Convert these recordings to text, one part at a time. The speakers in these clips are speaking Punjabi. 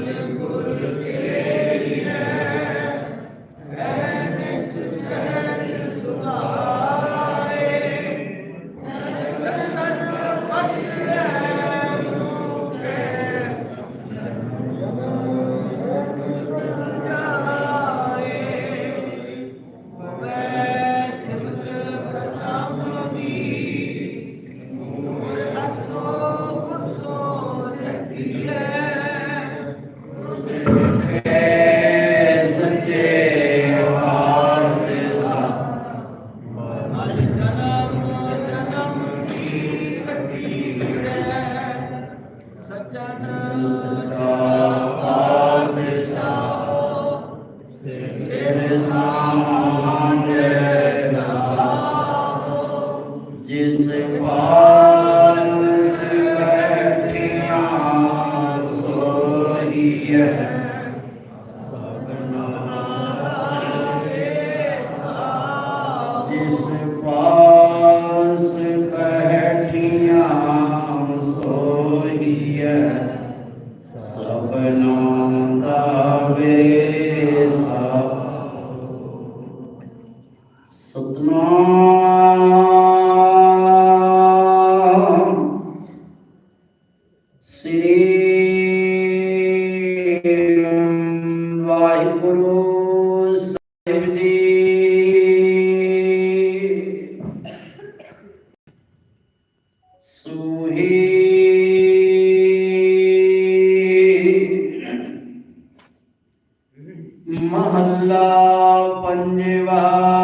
Meu ਸਭਨਾ ਜਿਸ ਪਾਸ ਬੈਠਿਆ ਦਾ ਵੇਸਾ ਸਤਨਾਮ ਵਾਹਿਗੁਰੂ ਸਾਹਿਬ ਜੀ। ਸੂਹੀ। ਮਹੱਲਾ ਪੰਜਵਾ।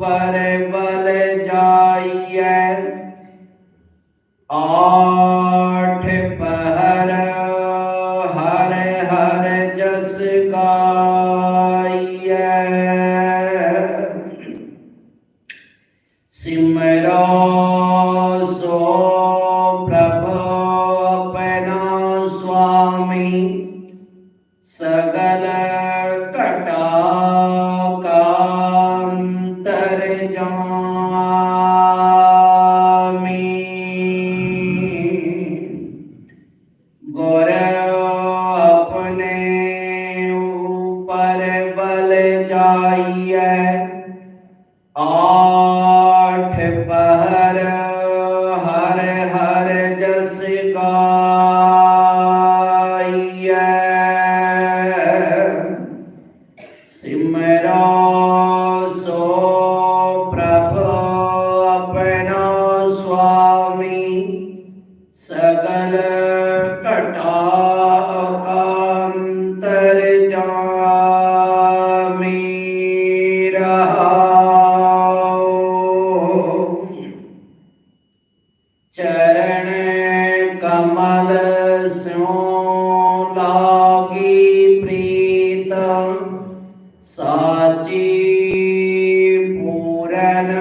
ऊपर बल जाइए। आठ पहर हर हर जस गाइए। सिमरा कर जमामी गोरे अपने ऊपर बल जाइए आ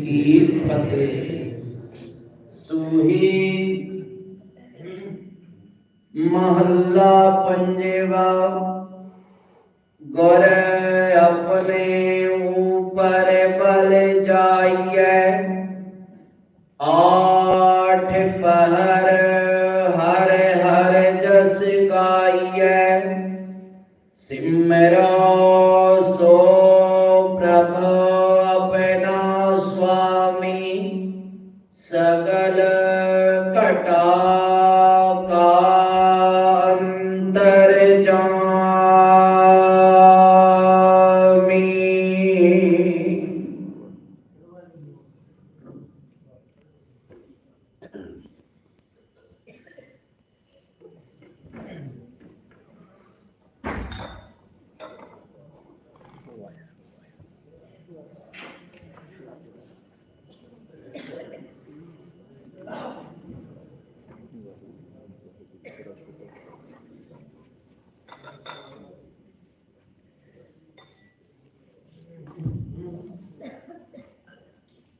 ਕੀ ਫਤਿਹ ਸੂਹੀ ਮਹੱਲਾ ਪੰਜਵਾ। ਗੁਰ ਆਪਣੇ ਉਪਰ ਬਲ ਜਾਈਐ। ਆਠ ਪਹਿਰ ਹਰ ਹਰ ਜਸ ਗਾਈਐ। ਸਿਮਰੋ सगल कटा